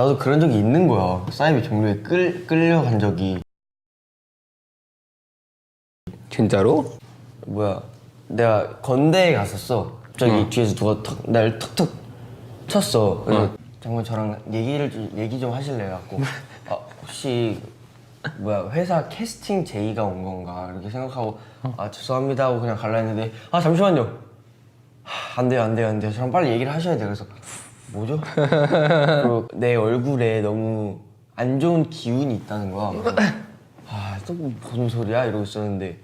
나도 그런 적이 있는 거야. 사이비 종류에 끌 끌려간 적이 진짜로? 뭐야? 내가 건대에 갔었어. 갑자기 뒤에서 누가 턱, 날 턱턱 쳤어. 그래서 장군 저랑 얘기를 좀, 얘기 좀 하실래요? 갖고 아, 혹시 뭐야 회사 캐스팅 제의가 온 건가 이렇게 생각하고 아 죄송합니다 하고 그냥 갈라 했는데 아 잠시만요. 하, 안 돼요 안 돼요 안 돼요. 저랑 빨리 얘기를 하셔야 돼요. 그래서 뭐죠? 그리고 내 얼굴에 너무 안 좋은 기운이 있다는 거야. 아, 또 무슨 소리야? 이러고 있었는데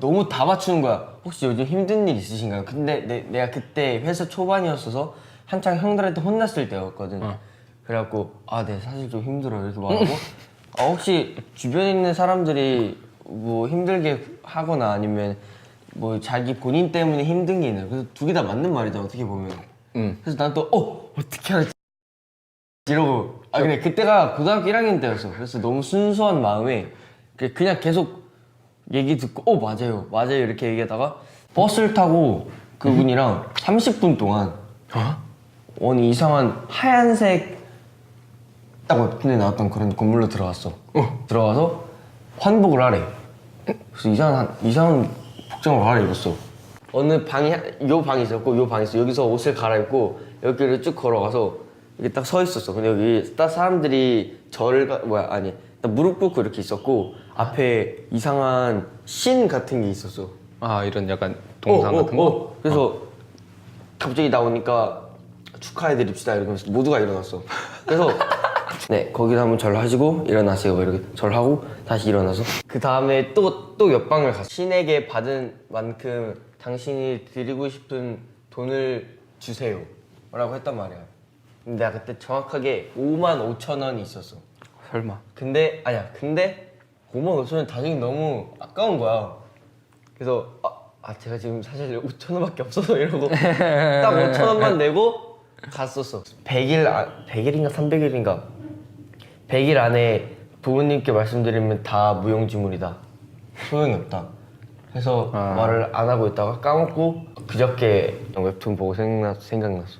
너무 다 맞추는 거야. 혹시 요즘 힘든 일 있으신가요? 근데 내, 내가 그때 회사 초반이었어서 한창 형들한테 혼났을 때였거든. 그래갖고 아, 네 사실 좀 힘들어 이렇게 말하고 아, 혹시 주변에 있는 사람들이 뭐 힘들게 하거나 아니면 뭐 자기 본인 때문에 힘든 게 있나요? 그래서 두 개 다 맞는 말이잖아 어떻게 보면. 응. 그래서 난 또 어 어떻게 하지? 이러고. 아 근데 그때가 고등학교 1학년 때였어. 그래서 너무 순수한 마음에 그- 그냥 계속 얘기 듣고 어 맞아요. 맞아요. 이렇게 얘기하다가 버스를 타고 그분이랑 30분 동안 원 이상한 하얀색 딱 웹툰에 나왔던 그런 건물로 들어갔어. 들어가서 환복을 하래. 그래서 이상한 이상한 복장을 갈아입었어 어느 방이 한- 요 방이 있었고 요 방이 있어 여기서 옷을 갈아입고 여기를 쭉 걸어가서 이렇게 딱 서 있었어 근데 여기 딱 사람들이 절을 가- 뭐야 아니 딱 무릎 꿇고 이렇게 있었고 앞에 이상한 신 같은 게 있었어 아 이런 약간 동상 어, 어, 같은 거? 어. 그래서 갑자기 나오니까 축하해 드립시다 이러면서 모두가 일어났어. 그래서 네 거기서 한번 절하시고 일어나세요. 이렇게 절하고 다시 일어나서. 그 다음에 또 또 옆방을 갔어. 신에게 받은 만큼 당신이 드리고 싶은 돈을 주세요 라고 했단 말이야. 근데 내가 그때 정확하게 5만 5천 원이 있었어. 설마. 근데 아니야. 근데 5만 5천 원 다중이 너무 아까운 거야. 그래서 아, 아, 제가 지금 사실 5천 원밖에 없어서 이러고 딱 5천 원만 내고 갔었어. 100일 아, 100일인가 300일인가 100일 안에 부모님께 말씀드리면 다 무용지물이다. 소용이 없다. 그래서 말을 안 하고 있다가 까먹고 그저께 웹툰 보고 생각났, 생각났어